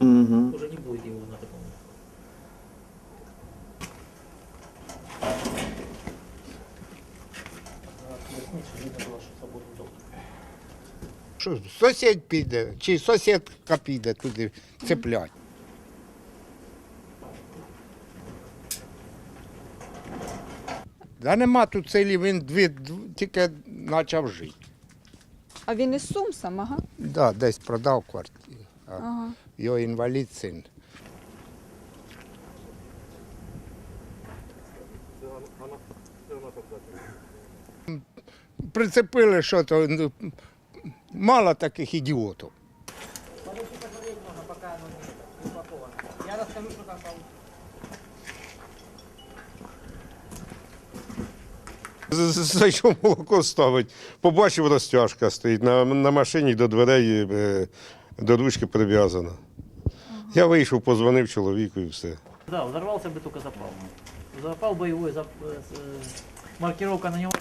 Угу. Уже не будет его на таком. Що сусід піде, чи сусідка піде туди цеплять. Да нема тут селі, він дві, дв- тільки почав жити. А він із Сум сам, ага. Да, десь продав квартиру. А ага. Його інвалід син. Прицепили що то ну, мало таких ідіотів. Я расскажу, что там Зайшов молоко ставить, побачив розтяжка стоїть на, на машині до дверей, е, до ручки прив'язана. Я вийшов, позвонив чоловіку і все. Да, взорвался бы только запал. Запал боевой, зап... э, с, э, маркировка на него.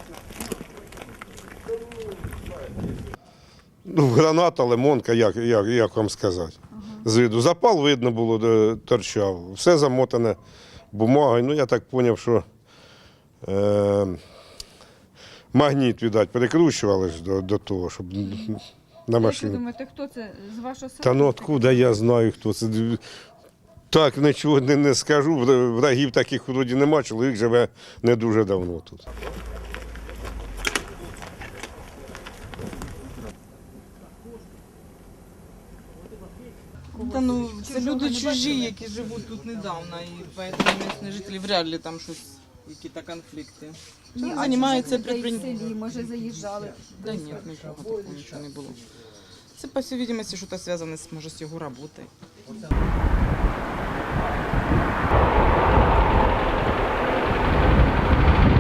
Ну, граната, лимонка, як, як, як вам сказати. З виду. Запал видно було, де торчав. Все замотане бумагою. Ну, я так зрозумів, що е, магніт, видать, перекручували ж до, до того, щоб на Як ви думаєте, хто це з вашого села? Та ну откуда я знаю, хто це. Так нічого не, не скажу. Врагів таких вроді нема, чоловік живе не дуже давно тут. Та ну це люди чужі, які живуть тут недавно, і поэтому місцеві жителі вряд ли там щось, конфлікти. конфликты. Чим а займається чужих людей селі, може, заїжджали. Да ні, нічого такого нічого не було. Це, по всій видимості, щось зв'язане з, може, з його роботою.